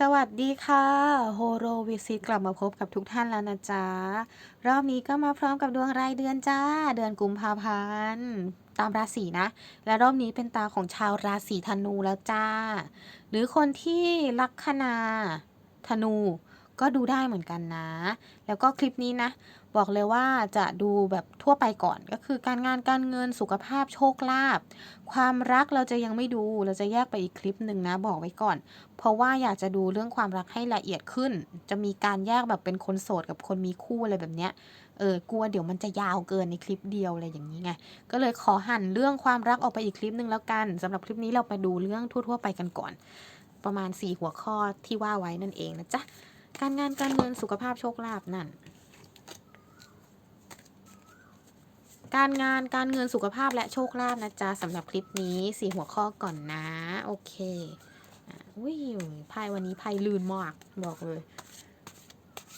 สวัสดีค่ะโฮโรวิซิตกลับมาพบกับทุกท่านแล้วนะจ๊ะ รอบนี้ก็มาพร้อมกับดวงรายเดือนจ้า เดือนกุมภาพันธ์ตามราศีนะ และรอบนี้เป็นตาของชาวราศีธนูแล้วจ้า หรือคนที่ลัคนาธนูก็ดูได้เหมือนกันนะ แล้วก็คลิปนี้นะ บอกเลยว่าจะดูแบบทั่วไปก่อนก็คือการงานการเงินสุขภาพโชคลาภความรักเราจะยังไม่ดูเราจะแยกไปอีกคลิปหนึ่งนะบอกไว้ก่อน เพราะว่าอยากจะดูเรื่องความรักให้ละเอียดขึ้น จะมีการแยกแบบเป็นคนโสดกับคนมีคู่อะไรแบบเนี้ยเออกลัวเดี๋ยวมันจะยาวเกินในคลิปเดียวอะไรอย่างนี้ไงก็เลยขอหั่นเรื่องความรักออกไปอีกคลิปหนึ่งแล้วกันสำหรับคลิปนี้เราไปดูเรื่องทั่ว ๆ ไปกันก่อน ประมาณ 4 หัวข้อที่ว่าไว้นั่นเองนะจ๊ะการงานการเงินสุขภาพโชคลาภนั่น การงานการเงินสุขภาพและโชคลาภนะจ๊ะสำหรับคลิปนี้สี่หัวข้อก่อนนะ โอเคอุ้ยไพ่วันนี้ไพ่ลื่นมากบอกเลย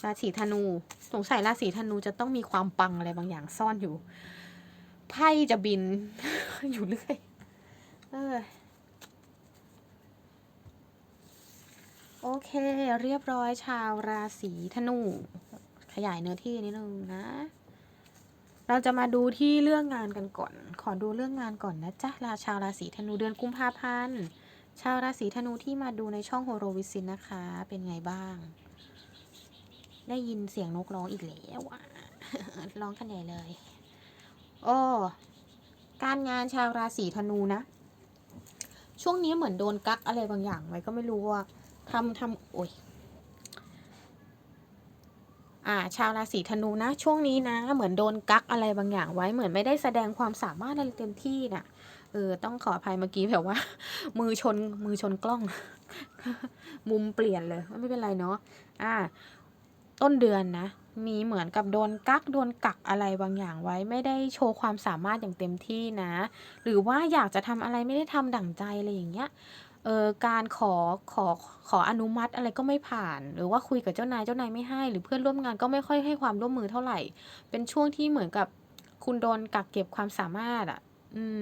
ราศีธนู สงสัยราศีธนูจะต้องมีความปังอะไรบางอย่างซ่อนอยู่ไพ่จะบิน อยู่เรื่อยเออโอเค เรียบร้อยชาวราศีธนู ขยายเนื้อที่นิดนึงนะ เราจะมาดูที่เรื่องงานกันก่อน ขอดูเรื่องงานก่อนนะจ๊ะราชาวราศีธนูเดือนกุมภาพันธ์ ชาวราศีธนูที่มาดูในช่องโฮโรวิซินนะคะ เป็นไงบ้าง ได้ยินเสียงนกร้องอีกแล้วอะร้องกันใหญ่เลย โอ้ การงานชาวราศีธนูนะ ช่วงนี้เหมือนโดนกักอะไรบางอย่างไว้ก็ไม่รู้ว่าทำทำโอ้ย อ่าชาวราศีธนูนะ ช่วงนี้นะ เหมือนโดนกักอะไรบางอย่างไว้เหมือนไม่ได้แสดงความสามารถอะไรเต็มที่น่ะเออต้องขออภัยเมื่อกี้แบบว่า มือชนมือชนกล้อง มุมเปลี่ยนเลยไม่เป็นไรเนาะอ่า ต้นเดือนนะ มีเหมือนกับโดนกักโดนกักอะไรบางอย่างไว้ ไม่ได้โชว์ความสามารถอย่างเต็มที่นะ หรือว่าอยากจะทำอะไรไม่ได้ทำดั่งใจอะไรอย่างเงี้ย เออการขอขอขออนุมัติอะไรก็ไม่ผ่าน หรือว่าคุยกับเจ้านายเจ้านายไม่ให้ หรือเพื่อนร่วมงานก็ไม่ค่อยให้ความร่วมมือเท่าไหร่ เป็นช่วงที่เหมือนกับคุณโดนกักเก็บความสามารถอะ อืม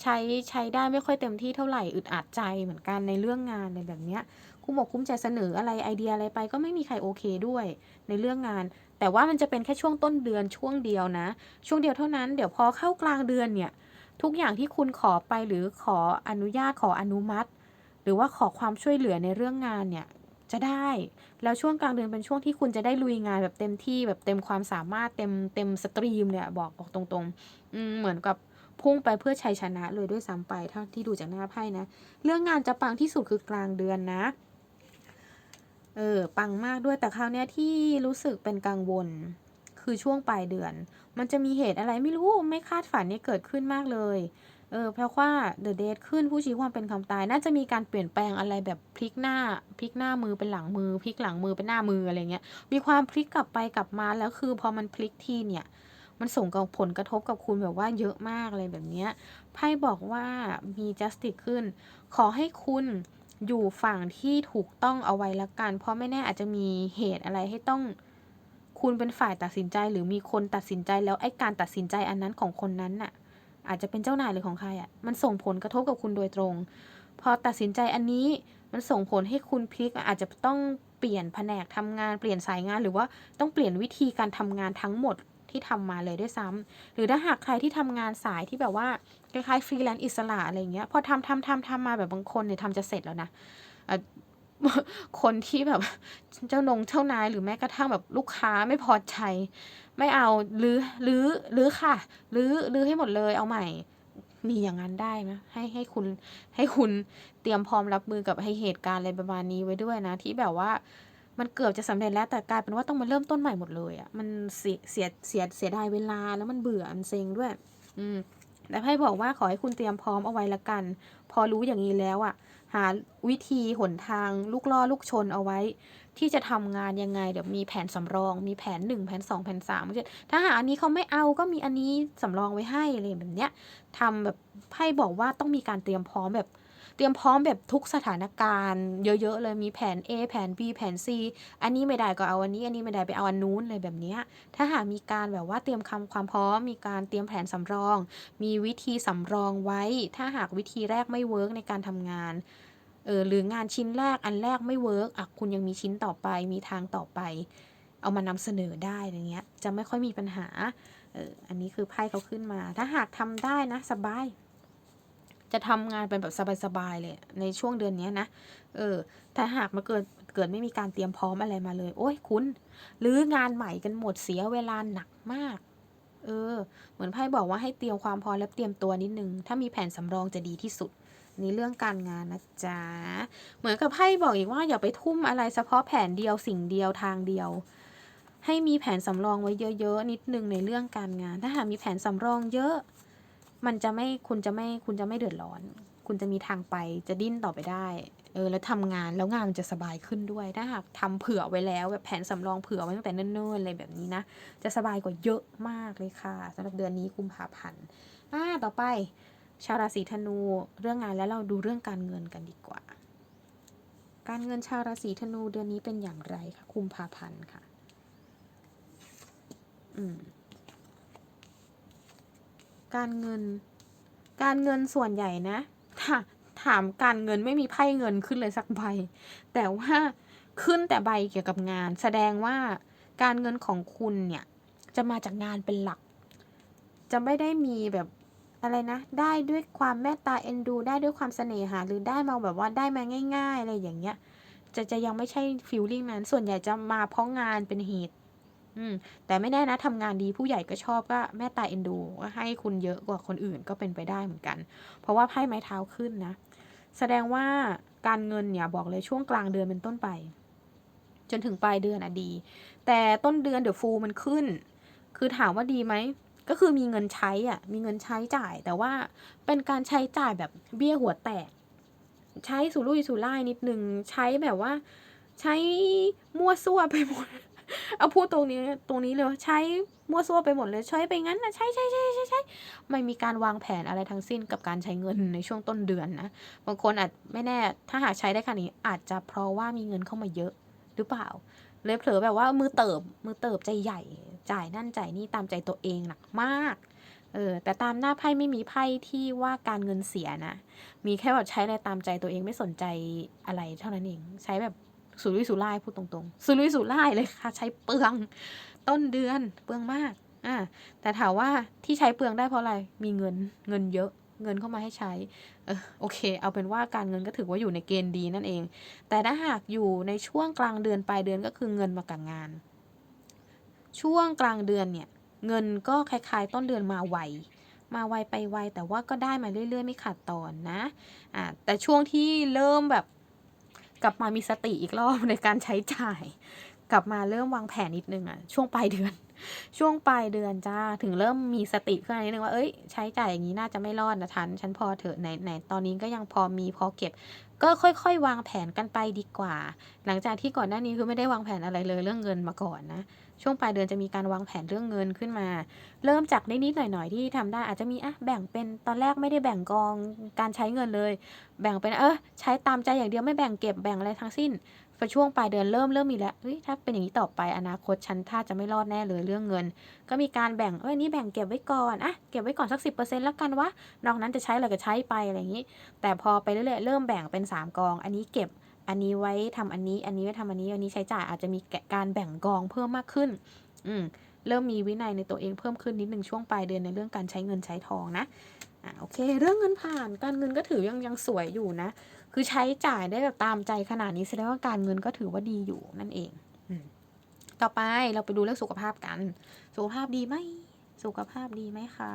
ใช้ใช้ได้ไม่ค่อยเต็มที่เท่าไหร่อึดอัดใจเหมือนกันในเรื่องงานในแบบเนี้ยคุ้มอกคุ้มใจเสนออะไรไอเดียอะไรไปก็ไม่มีใครโอเคด้วยในเรื่องงาน แต่ว่ามันจะเป็นแค่ช่วงต้นเดือนช่วงเดียวนะ ช่วงเดียวเท่านั้นเดี๋ยวพอเข้ากลางเดือนเนี่ย ทุกอย่างที่คุณขอไปหรือขออนุญาตขออนุมัติ หรือว่าขอความช่วยเหลือในเรื่องงานเนี่ยจะได้ แล้วช่วงกลางเดือนเป็นช่วงที่คุณจะได้ลุยงานแบบเต็มที่แบบเต็มความสามารถเต็มเต็มสตรีมเนี่ยบอกบอกตรงๆ เหมือนกับพุ่งไปเพื่อชัยชนะเลยด้วยซ้ำไปเท่าที่ดูจากหน้าไพ่นะ เรื่องงานจะปังที่สุดคือกลางเดือนนะ เออ ปังมากด้วยแต่คราวเนี้ยที่รู้สึกเป็นกังวล คือช่วงปลายเดือน มันจะมีเหตุอะไรไม่รู้ไม่คาดฝันเนี่ยเกิดขึ้นมากเลย เออเพราะว่าเดอะเดทขึ้นผู้ชี้ความเป็นคำตาย น่าจะมีการเปลี่ยนแปลงอะไรแบบพลิกหน้าพลิกหน้ามือเป็นหลังมือพลิกหลังมือเป็นหน้ามืออะไรเงี้ย มีความพลิกกลับไปกลับมาแล้วคือพอมันพลิกทีเนี่ยมันส่งกับผลกระทบกับคุณแบบว่าเยอะมากอะไรแบบเนี้ยไพ่บอกว่ามี justice ขึ้น ขอให้คุณอยู่ฝั่งที่ถูกต้องเอาไว้ละกัน เพราะไม่แน่อาจจะมีเหตุอะไรให้ต้องคุณเป็นฝ่ายตัดสินใจหรือมีคนตัดสินใจแล้วไอ้การตัดสินใจอันนั้นของคนนั้นน่ะ อาจจะเป็นเจ้านายหรือของใครอะ่ะ มันส่งผลกระทบกับคุณโดยตรง พอตัดสินใจอันนี้มันส่งผลให้คุณพลิกอาจจะต้องเปลี่ยนแผนกทำงานเปลี่ยนสายงานหรือว่าต้องเปลี่ยนวิธีการทำงานทั้งหมดที่ทำมาเลยด้วยซ้ำหรือถ้าหากใครที่ทำงานสายที่แบบว่าคล้ายๆฟรีแลนซ์อิสระอะไรเงี้ยพอทำทำทำทำมาแบบบางคนเนี่ยทำจะเสร็จแล้วนะคนที่แบบเจ้านงเจ้านายหรือแม้กระทั่งแบบลูกค้าไม่พอใจ ไม่เอารื้อรื้อรื้อค่ะรื้อรื้อให้หมดเลยเอาใหม่มีอย่างนั้นได้ไหมให้ให้คุณให้คุณเตรียมพร้อมรับมือกับให้เหตุการณ์อะไรประมาณนี้ไว้ด้วยนะ ที่แบบว่ามันเกือบจะสำเร็จแล้วแต่กลายเป็นว่าต้องมาเริ่มต้นใหม่หมดเลยอะ่ะมันเสียเสียเสียเสียดายเวลาแล้วมันเบื่อมันเซ็งด้วย อืมแต่ไพ่บอกว่าขอให้คุณเตรียมพร้อมเอาไว้ละกัน พอรู้อย่างนี้แล้วอะ่ะ หาวิธีหนทางลูกล่อลูกชนเอาไว้ ที่จะทำงานยังไง เดี๋ยวมีแผนสำรอง มีแผนหนึ่งแผนสองแผนสามถ้าหาอันนี้เขาไม่เอาก็มีอันนี้สำรองไว้ให้อะไรแบบเนี้ยทำแบบไพ่บอกว่าต้องมีการเตรียมพร้อมแบบเตรียมพร้อมแบบทุกสถานการณ์เยอะ ๆ เลยมีแผน A แผน B แผน C อันนี้ไม่ได้ก็เอาอันนี้ อันนี้ไม่ได้ไปเอาอันนู้นอะไรแบบเนี้ยถ้าหากมีการแบบว่าเตรียมคำความพร้อม มีการเตรียมแผนสำรอง มีวิธีสำรองไว้ ถ้าหากวิธีแรกไม่เวิร์กในการทำงาน เออหรืองานชิ้นแรกอันแรกไม่เวิร์กอะคุณยังมีชิ้นต่อไปมีทางต่อไป เอามานำเสนอได้อะไรเงี้ย จะไม่ค่อยมีปัญหาเอออันนี้คือไพ่เขาขึ้นมา ถ้าหากทำได้นะสบาย จะทำงานเป็นแบบสบายๆเลยในช่วงเดือนเนี้ยนะเออถ้าหากมาเกิดเกิดไม่มีการเตรียมพร้อมอะไรมาเลย โอ้ยคุณหรืองานใหม่กันหมดเสียเวลาหนักมากเออ เหมือนไพ่บอกว่าให้เตรียมความพร้อมและเตรียมตัวนิดนึง ถ้ามีแผนสำรองจะดีที่สุด นเรื่องการงานนะจ๊ะ เหมือนกับไพ่บอกอีกว่าอย่าไปทุ่มอะไรเฉพาะแผนเดียวสิ่งเดียวทางเดียว ให้มีแผนสำรองไว้เยอะๆนิดนึงในเรื่องการงาน ถ้าหากมีแผนสำรองเยอะ มันจะไม่คุณจะไม่คุณจะไม่เดือดร้อน คุณจะมีทางไปจะดิ้นต่อไปได้เออแล้วทำงานแล้วงานมันจะสบายขึ้นด้วยถ้าหากทำเผื่อไว้แล้วแบบแผนสำรองเผื่อไว้ตั้งแต่เนิ่นๆอะไรแบบนี้นะ จะสบายกว่าเยอะมากเลยค่ะสำหรับเดือนนี้กุมภาพันธ์อ่าต่อไป ชาวราศีธนูเรื่องงานแล้วเราดูเรื่องการเงินกันดีกว่า การเงินชาวราศีธนูเดือนนี้เป็นอย่างไรคะกุมภาพันธ์ค่ะ อืม การเงิน การเงินส่วนใหญ่นะถถามการเงินไม่มีไพ่เงินขึ้นเลยสักใบ แต่ว่าขึ้นแต่ใบเกี่ยวกับงาน แสดงว่าการเงินของคุณเนี่ย จะมาจากงานเป็นหลัก จะไม่ได้มีแบบ อะไรนะ ได้ด้วยความเมตตาเอ็นดู ได้ด้วยความเสน่หา หรือได้มาแบบว่าได้มาง่าย ๆ อะไรอย่างเงี้ย จะจะยังไม่ใช่ฟิลลิ่งนั้น ส่วนใหญ่จะมาเพราะงานเป็นเหตุ อืม แต่ไม่แน่นะทำงานดีผู้ใหญ่ก็ชอบก็แม่ตาเอ็นดูก็ให้คุณเยอะกว่าคนอื่นก็เป็นไปได้เหมือนกัน เพราะว่าไพ่ไม้เท้าขึ้นนะ แสดงว่าการเงินเนี่ยบอกเลยช่วงกลางเดือนเป็นต้นไป จนถึงปลายเดือนอะดี แต่ต้นเดือนเดี๋ยวฟูมันขึ้น คือถามว่าดีไหม ก็คือมีเงินใช้อะ มีเงินใช้จ่าย แต่ว่าเป็นการใช้จ่ายแบบเบี้ยหัวแตก ใช้สุรุ่ยสุร่ายนิดนึง ใช้แบบว่า ใช้มั่วซั่วไปหมด เอาพูดตรงนี้ตรงนี้เลยใช้มั่วซั่วไปหมดเลย ใช้ไปงั้นนะใช้ใช้ใช้ใช้ใช้ไม่มีการวางแผนอะไรทั้งสิ้นกับการใช้เงินในช่วงต้นเดือนนะ บางคนอาจไม่แน่ ถ้าหากใช้ได้ขนาดนี้อาจจะเพราะว่ามีเงินเข้ามาเยอะหรือเปล่า เลยเผลอแบบว่ามือเติบมือเติบใจใหญ่ จ่ายนั่นจ่ายนี่ตามใจตัวเองหนักมากเออแต่ตามหน้าไพ่ไม่มีไพ่ที่ว่าการเงินเสียนะ มีแค่แบบใช้อะไรตามใจตัวเองไม่สนใจอะไรเท่านั้นเอง ใช้แบบสุรุ่ยสุร่ายพูดตรงๆ สุรุ่ยสุร่ายเลยค่ะ ใช้เปลืองต้นเดือนเปลืองมากอ่าแต่ถามว่าที่ใช้เปลืองได้เพราะอะไร มีเงินเงินเยอะ เงินเข้ามาให้ใช้ เออโอเค เอาเป็นว่าการเงินก็ถือว่าอยู่ในเกณฑ์ดีนั่นเอง แต่ถ้าหากอยู่ในช่วงกลางเดือนปลายเดือนก็คือเงินมากับงาน ช่วงกลางเดือนเนี่ย เงินก็คล้ายๆ ต้นเดือนมาไวมาไวไปไวแต่ว่าก็ได้มาเรื่อยๆ ไม่ขาดตอนนะอ่าแต่ช่วงที่เริ่มแบบกลับมามีสติอีกรอบในการใช้จ่าย กลับมาเริ่มวางแผนนิดนึงอะช่วงปลายเดือน ช่วงปลายเดือนจ้าถึงเริ่มมีสติขึ้นนิดนึงว่าเอ้ยใช้จ่ายอย่างนี้น่าจะไม่รอดนะฉันฉันพอเถอะไหนไหนตอนนี้ก็ยังพอมีพอเก็บ ก็ค่อย ๆ วางแผนกันไปดีกว่า หลังจากที่ก่อนหน้านี้คือไม่ได้วางแผนอะไรเลยเรื่องเงินมาก่อนนะช่วงปลายเดือนจะมีการวางแผนเรื่องเงินขึ้นมา เริ่มจากนิดๆหน่อยๆที่ทำได้อาจจะมีอะแบ่งเป็นตอนแรกไม่ได้แบ่งกองการใช้เงินเลย แบ่งเป็นเออใช้ตามใจอย่างเดียวไม่แบ่งเก็บแบ่งอะไรทั้งสิ้น พอช่วงปลายเดือนเริ่มเริ่มมีแล้วเฮ้ยถ้าเป็นอย่างนี้ต่อไปอนาคตฉันถ้าจะไม่รอดแน่เลยเรื่องเงิน ก็มีการแบ่งเอ้ยนี่แบ่งเก็บไว้ก่อนอะเก็บไว้ก่อนสักสิแล้วกันวะนอกนั้นจะใช้อะไรก็ใช้ไปอะไรอย่างนี้ แต่พอไปเรื่อยๆเริ่มแบ่งเป็น 3 กอง อันนี้เก็บอันนี้ไว้ทำอันนี้ อันนี้ไว้ทำอันนี้ อันนี้ใช้จ่ายอาจจะมีการแบ่งกองเพิ่มมากขึ้น อืม เริ่มมีวินัยในตัวเองเพิ่มขึ้นนิดหนึ่งช่วงปลายเดือนในเรื่องการใช้เงินใช้ทองนะอ่าโอเค เรื่องเงินผ่านการเงินก็ถือยังยังสวยอยู่นะ คือใช้จ่ายได้แบบตามใจขนาดนี้แสดงว่าการเงินก็ถือว่าดีอยู่นั่นเองต่อไปเราไปดูเรื่องสุขภาพกัน สุขภาพดีไหมสุขภาพดีไหมคะ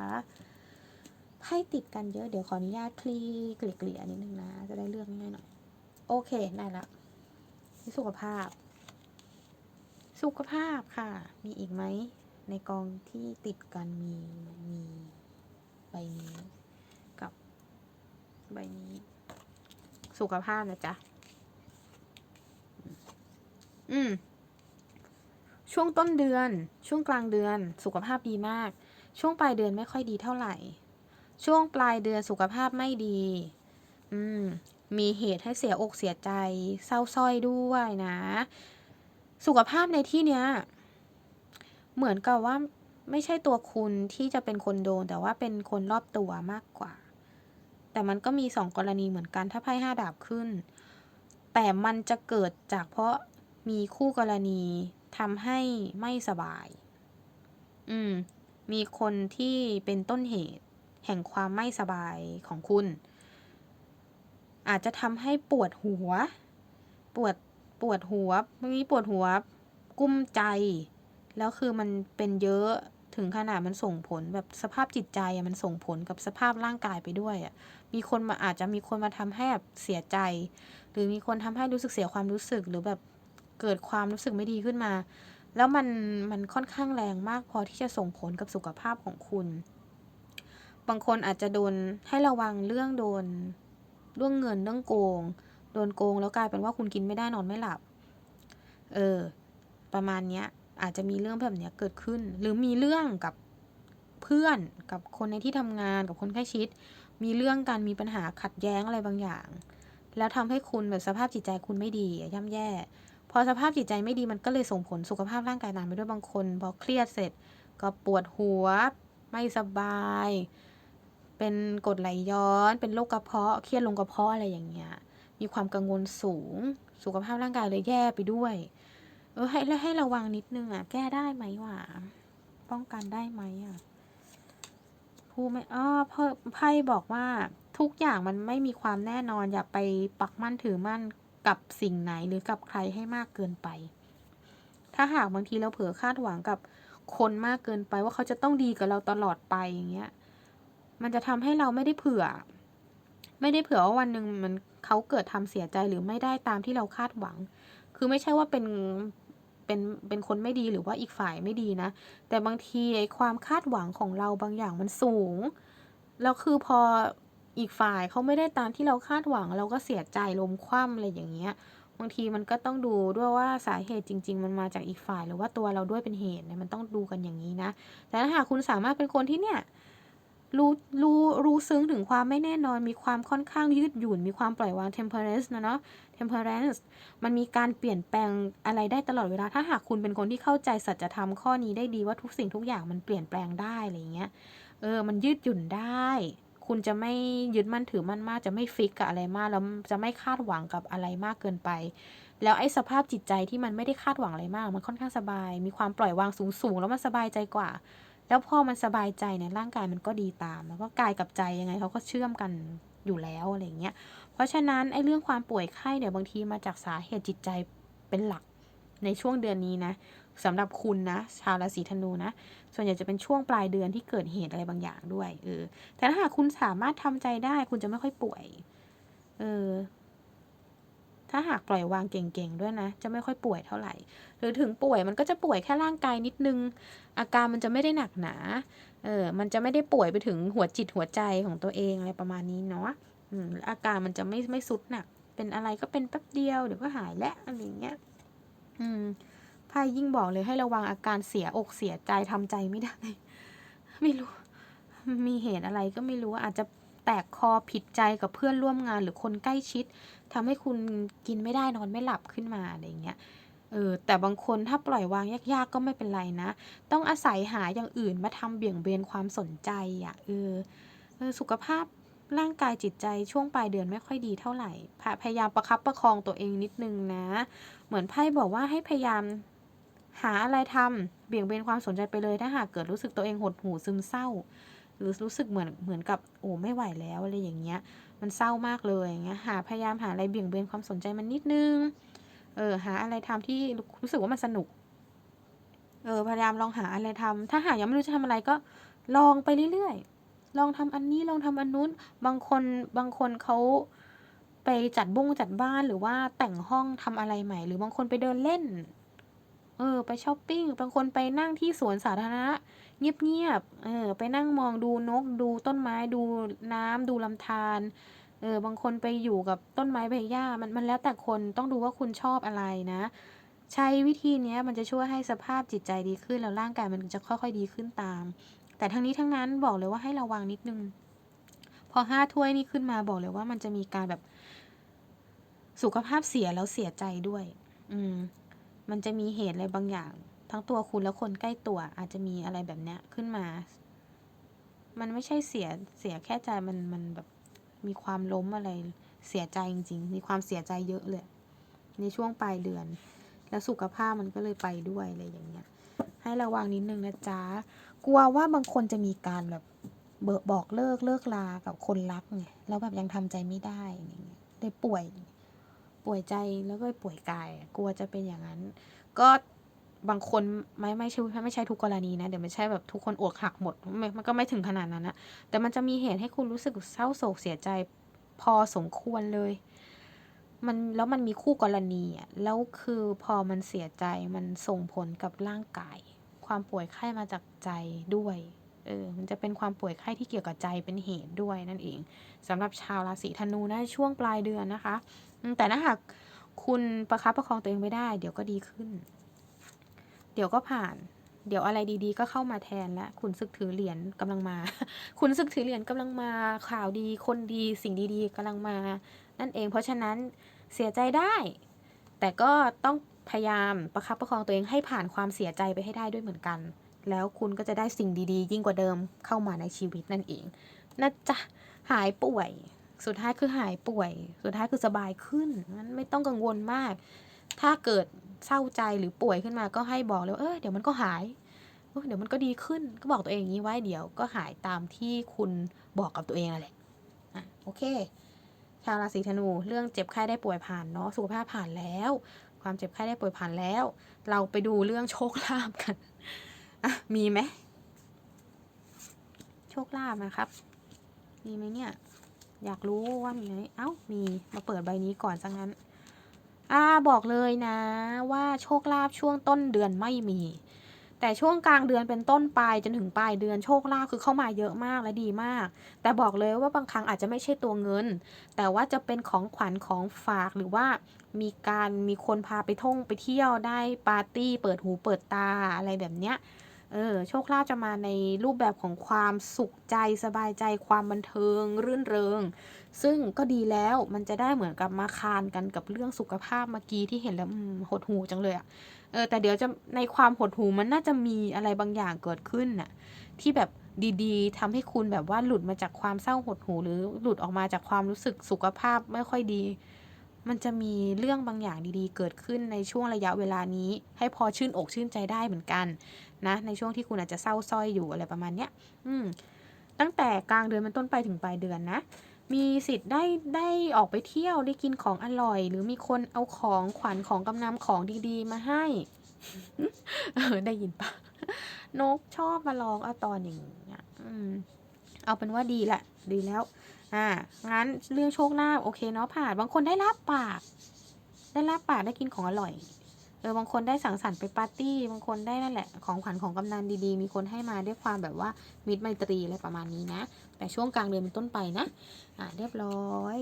ไพ่ติดกันเยอะเดี๋ยวขออนุญาตคลี่เกลี่ยนิดนึงนะ จะได้เลือกง่ายหน่อย โอเค ได้ละสุขภาพ สุขภาพค่ะ มีอีกไหม ในกองที่ติดกันมีมีใบนี้กับใบนี้ สุขภาพนะจ๊ะ อืม ช่วงต้นเดือน ช่วงกลางเดือน สุขภาพดีมาก ช่วงปลายเดือนไม่ค่อยดีเท่าไหร่ ช่วงปลายเดือนสุขภาพไม่ดี อืม มีเหตุให้เสียอกเสียใจ เศร้าส้อยด้วยนะ สุขภาพในที่เนี้ย เหมือนกับว่าไม่ใช่ตัวคุณที่จะเป็นคนโดน แต่ว่าเป็นคนรอบตัวมากกว่า แต่มันก็มีสองกรณีเหมือนกันถ้าไพ่ห้าดาบขึ้น แต่มันจะเกิดจากเพราะมีคู่กรณีทำให้ไม่สบาย อืม มีคนที่เป็นต้นเหตุแห่งความไม่สบายของคุณ อาจจะทำให้ปวดหัว ปวด ปวดหัวมีปวดหัว กุ้มใจ แล้วคือมันเป็นเยอะถึงขนาดมันส่งผลแบบสภาพจิตใจมันส่งผลกับสภาพร่างกายไปด้วยอะมีคนมาอาจจะมีคนมาทำให้แบบเสียใจ หรือมีคนทำให้รู้สึกเสียความรู้สึกหรือแบบเกิดความรู้สึกไม่ดีขึ้นมา แล้วมันมันค่อนข้างแรงมากพอที่จะส่งผลกับสุขภาพของคุณ บางคนอาจจะโดนให้ระวังเรื่องโดนเรื่องเงินเรื่องโกง โดนโกงแล้วกลายเป็นว่าคุณกินไม่ได้นอนไม่หลับ เออ ประมาณเนี้ย อาจจะมีเรื่องแบบนี้เกิดขึ้น หรือมีเรื่องกับเพื่อนกับคนในที่ทำงานกับคนใกล้ชิด มีเรื่องการมีปัญหาขัดแย้งอะไรบางอย่าง แล้วทำให้คุณแบบสภาพจิตใจคุณไม่ดีย่ำแย่ พอสภาพจิตใจไม่ดีมันก็เลยส่งผลสุขภาพร่างกายตามไปด้วยบางคนพอเครียดเสร็จ ก็ปวดหัว ไม่สบาย เป็นกดไหลย้อน เป็นโรคกระเพาะเครียดลงกระเพาะอะไรอย่างเงี้ยมีความกังวลสูง สุขภาพร่างกายเลยแย่ไปด้วย เออให้แล้วให้ระวังนิดนึงอะ แก้ได้ไหมวะป้องกันได้ไหมอะผู้ไม่อ้อเพอไพ่บอกว่าทุกอย่างมันไม่มีความแน่นอนอย่าไปปักมั่นถือมั่นกับสิ่งไหนหรือกับใครให้มากเกินไป ถ้าหากบางทีเราเผลอคาดหวังกับคนมากเกินไปว่าเขาจะต้องดีกับเราตลอดไปอย่างเงี้ย มันจะทำให้เราไม่ได้เผื่อ ไม่ได้เผื่อว่าวันหนึ่งมันเขาเกิดทำเสียใจหรือไม่ได้ตามที่เราคาดหวัง คือไม่ใช่ว่าเป็น เป็นเป็นคนไม่ดีหรือว่าอีกฝ่ายไม่ดีนะ แต่บางทีไอ้ความคาดหวังของเราบางอย่างมันสูง แล้วคือพออีกฝ่ายเขาไม่ได้ตามที่เราคาดหวัง เราก็เสียใจลมคว่ำอะไรอย่างเงี้ย บางทีมันก็ต้องดูด้วยว่าสาเหตุจริง ๆ มันมาจากอีกฝ่าย หรือว่าตัวเราด้วยเป็นเหตุเนี่ยมันต้องดูกันอย่างนี้นะ แต่ถ้าหากคุณสามารถเป็นคนที่เนี่ย รู้รู้รู้ซึ้งถึงความไม่แน่นอน มีความค่อนข้างยืดหยุ่น มีความปล่อยวาง temperance นะเนาะ temperance มันมีการเปลี่ยนแปลงอะไรได้ตลอดเวลา ถ้าหากคุณเป็นคนที่เข้าใจสัจธรรมข้อนี้ได้ดีว่าทุกสิ่งทุกอย่างมันเปลี่ยนแปลงได้อะไรเงี้ย เออ มันยืดหยุ่นได้ คุณจะไม่ยึดมั่นถือมั่นมาก จะไม่ฟิกกับอะไรมาก แล้วจะไม่คาดหวังกับอะไรมากเกินไป แล้วไอ้สภาพจิตใจที่มันไม่ได้คาดหวังอะไรมาก มันค่อนข้างสบาย มีความปล่อยวางสูงๆ แล้วมันสบายใจกว่า แล้วพอมันสบายใจเนี่ยร่างกายมันก็ดีตาม แล้วก็กายกับใจยังไงเขาก็เชื่อมกันอยู่แล้วอะไรเงี้ย เพราะฉะนั้นไอ้เรื่องความป่วยไข้เนี่ยบางทีมาจากสาเหตุจิตใจเป็นหลักในช่วงเดือนนี้นะสำหรับคุณนะ ชาวราศีธนูนะ ส่วนใหญ่จะเป็นช่วงปลายเดือนที่เกิดเหตุอะไรบางอย่างด้วยเออแต่ถ้าหากคุณสามารถทำใจได้ คุณจะไม่ค่อยป่วย เออ ถ้าหากปล่อยวางเก่งๆด้วยนะ จะไม่ค่อยป่วยเท่าไหร่ หรือถึงป่วยมันก็จะป่วยแค่ร่างกายนิดนึง อาการมันจะไม่ได้หนักหนา เออ มันจะไม่ได้ป่วยไปถึงหัวจิตหัวใจของตัวเองอะไรประมาณนี้เนาะอืมอาการมันจะไม่ไม่สุดหนัก เป็นอะไรก็เป็นแป๊บเดียวเดี๋ยวก็หายแล้วอะไรเงี้ย อืมไพ่ยิ่งบอกเลยให้ระวังอาการเสียอกเสียใจทำใจไม่ได้ ไม่รู้ มีเหตุอะไรก็ไม่รู้อาจจะแตกคอผิดใจกับเพื่อนร่วมงานหรือคนใกล้ชิด ทำให้คุณกินไม่ได้นอนไม่หลับขึ้นมาอะไรอย่างเงี้ยเออแต่บางคนถ้าปล่อยวางยากๆก็ไม่เป็นไรนะ ต้องอาศัยหาอย่างอื่นมาทำเบี่ยงเบนความสนใจอะเออเออสุขภาพร่างกายจิตใจช่วงปลายเดือนไม่ค่อยดีเท่าไหร่พพยายามประคับประคองตัวเองนิดนึงนะ เหมือนไพ่บอกว่าให้พยายามหาอะไรทำเบี่ยงเบนความสนใจไปเลยถ้าหากเกิดรู้สึกตัวเองหดหู่ซึมเศร้า หรือรู้สึกเหมือนเหมือนกับโอ้ไม่ไหวแล้วอะไรอย่างเงี้ย มันเศร้ามากเลยอย่างเงี้ยหาพยายามหาอะไรเบี่ยงเบนความสนใจมันนิดนึง เออหาอะไรทำที่รู้สึกว่ามันสนุก เออพยายามลองหาอะไรทำถ้าหายังไม่รู้จะทำอะไรก็ลองไปเรื่อยๆ ลองทำอันนี้ลองทำอันนู้น บางคนบางคนเขาไปจัดบุ้งจัดบ้านหรือว่าแต่งห้องทำอะไรใหม่ หรือบางคนไปเดินเล่น เออ ไปช้อปปิ้ง บางคนไปนั่งที่สวนสาธารณะ เงียบๆ เออ ไปนั่งมองดูนกดูต้นไม้ดูน้ำดูลำธารเออบางคนไปอยู่กับต้นไม้ใบหญ้ามันมันแล้วแต่คนต้องดูว่าคุณชอบอะไรนะ ใช้วิธีเนี้ยมันจะช่วยให้สภาพจิตใจดีขึ้นแล้วร่างกายมันจะค่อยๆดีขึ้นตาม แต่ทั้งนี้ทั้งนั้นบอกเลยว่าให้ระวังนิดนึง พอห้าถ้วยนี่ขึ้นมาบอกเลยว่ามันจะมีการแบบ สุขภาพเสียแล้วเสียใจด้วย อืม มันจะมีเหตุอะไรบางอย่าง ทั้งตัวคุณและคนใกล้ตัวอาจจะมีอะไรแบบเนี้ยขึ้นมา มันไม่ใช่เสียเสียแค่ใจมันมันแบบมีความล้มอะไรเสียใจจริง ๆ มีความเสียใจเยอะเลย ในช่วงปลายเดือน แล้วสุขภาพมันก็เลยไปด้วยอะไรอย่างเงี้ย ให้ระวังนิดนึงนะจ๊ะ กลัวว่าบางคนจะมีการแบบเบอบอกเลิกเลิกลากับคนรักไงแล้วแบบยังทำใจไม่ได้อย่างเงี้ยเลยป่วย ป่วยใจแล้วก็ป่วยกาย กลัวจะเป็นอย่างนั้น ก็ บางคนไม่ไม่ใช่ไม่ใช่ทุกกรณีนะ เดี๋ยวไม่ใช่แบบทุกคนอกหักหมดม,มันก็ไม่ถึงขนาดนั้นนะแต่มันจะมีเหตุให้คุณรู้สึกเศร้าโศกเสียใจพอสมควรเลย มันแล้วมันมีคู่กรณีอะแล้วคือพอมันเสียใจมันส่งผลกับร่างกาย ความป่วยไข้มาจากใจด้วยเออมันจะเป็นความป่วยไข้ที่เกี่ยวกับใจเป็นเหตุด้วยนั่นเองสำหรับชาวราศีธนูนะช่วงปลายเดือนนะคะ แต่ถ้าหากคุณประคับประคองตัวเองไม่ได้ เดี๋ยวก็ดีขึ้น เดี๋ยวก็ผ่าน เดี๋ยวอะไรดีๆ ก็เข้ามาแทนแล้วคุณศึกถือเหรียญกำลังมาคุณศึกถือเหรียญกำลังมาข่าวดีคนดีสิ่งดีๆกำลังมา นั่นเอง เพราะฉะนั้นเสียใจได้ แต่ก็ต้องพยายามประคับประคองตัวเองให้ผ่านความเสียใจไปให้ได้ด้วยเหมือนกัน แล้วคุณก็จะได้สิ่งดีๆ ยิ่งกว่าเดิมเข้ามาในชีวิตนั่นเองนะจ๊ะหายป่วย สุดท้ายคือหายป่วย สุดท้ายคือสบายขึ้นมันไม่ต้องกังวลมาก ถ้าเกิด เศร้าใจหรือป่วยขึ้นมาก็ให้บอกเลยว่าเออเดี๋ยวมันก็หายเออเดี๋ยวมันก็ดีขึ้นก็บอกตัวเองอย่างนี้ไว้เดี๋ยวก็หายตามที่คุณบอกกับตัวเองนั่นแหละอะโอเคชาวราศีธนูเรื่องเจ็บไข้ได้ป่วยผ่านเนาะสุขภาพผ่านแล้ว ความเจ็บไข้ได้ป่วยผ่านแล้ว เราไปดูเรื่องโชคลาภกันอะมีไหมโชคลาภนะครับ มีไหมเนี่ย อยากรู้ว่ามีไหมเอ้ามีมาเปิดใบนี้ก่อนซะงั้น อ่าบอกเลยนะว่าโชคลาภช่วงต้นเดือนไม่มี แต่ช่วงกลางเดือนเป็นต้นไปจนถึงปลายเดือนโชคลาภคือเข้ามาเยอะมากและดีมาก แต่บอกเลยว่าบางครั้งอาจจะไม่ใช่ตัวเงิน แต่ว่าจะเป็นของขวัญของฝากหรือว่ามีการมีคนพาไปท่องไปเที่ยวได้ปาร์ตี้เปิดหูเปิดตาอะไรแบบเนี้ยเออโชคลาภจะมาในรูปแบบของความสุขใจสบายใจความบันเทิง รื่นเริง ซึ่งก็ดีแล้วมันจะได้เหมือนกับมาคานกันกับเรื่องสุขภาพเมื่อกี้ที่เห็นแล้วหดหูจังเลยอะเออแต่เดี๋ยวจะในความหดหูมันน่าจะมีอะไรบางอย่างเกิดขึ้นน่ะที่แบบดีๆทำให้คุณแบบว่าหลุดมาจากความเศร้าหดหูหรือหลุดออกมาจากความรู้สึกสุขภาพไม่ค่อยดี มันจะมีเรื่องบางอย่างดีๆ เกิดขึ้นในช่วงระยะเวลานี้ ให้พอชื่นอกชื่นใจได้เหมือนกันนะในช่วงที่คุณอาจจะเศร้าส้อยอยู่อะไรประมาณเนี้ยอืมตั้งแต่กลางเดือนเป็นต้นไปถึงปลายเดือนนะ มีสิทธิ์ได้ได้ออกไปเที่ยวได้กินของอร่อย หรือมีคนเอาของขวัญของกำนำของดีๆ มาให้เออได้ยินปะนกชอบมาลองเอาตอนอย่างเงี้ยเอาเป็นว่าดีแหละดีแล้ว อ่างั้นเรื่องโชคลาภโอเคเนาะผ่านบางคนได้ลาบปาก ได้ลาบปากได้กินของอร่อย เออบางคนได้สังสรรค์ไปปาร์ตี้ บางคนได้นั่นแหละ ของขวัญของกำนันดีๆ มีคนให้มาด้วยความแบบว่ามิตรไมตรีอะไรประมาณนี้นะ แต่ช่วงกลางเดือนเป็นต้นไปนะ อ่าเรียบร้อย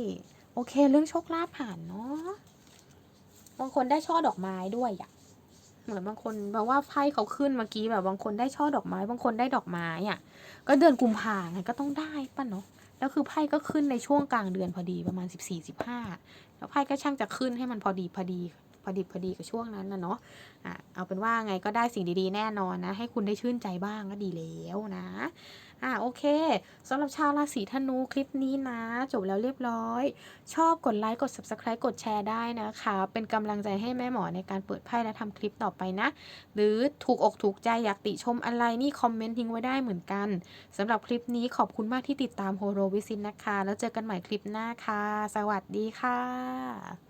โอเค เรื่องโชคลาภผ่านเนาะ บางคนได้ช่อดอกไม้ด้วยอะเหมือนบางคนแบบว่าไพ่เขาขึ้นเมื่อกี้แบบบางคนได้ช่อดอกไม้ บางคนได้ดอกไม้อะก็เดือนกุมภาไงก็ต้องได้ป่ะเนาะแล้วคือไพ่ก็ขึ้นในช่วงกลางเดือนพอดีประมาณสิบสี่สิบห้าแล้วไพ่ก็ช่างจะขึ้นให้มันพอดีพอดี พอดีพอดีกับช่วงนั้นนะเนาะอะเอาเป็นว่าไงก็ได้สิ่งดีๆแน่นอนนะ ให้คุณได้ชื่นใจบ้างก็ดีแล้วนะอะโอเคสำหรับชาวราศีธนูคลิปนี้นะ จบแล้วเรียบร้อย ชอบกดไลค์กด subscribe กดแชร์ได้นะคะ เป็นกำลังใจให้แม่หมอในการเปิดไพ่และทำคลิปต่อไปนะ หรือถูกอกถูกใจอยากติชมอะไรนี่คอมเมนต์ทิ้งไว้ได้เหมือนกันสำหรับคลิปนี้ขอบคุณมากที่ติดตามโฮโรวิซินนะคะ แล้วเจอกันใหม่คลิปหน้าค่ะ สวัสดีค่ะ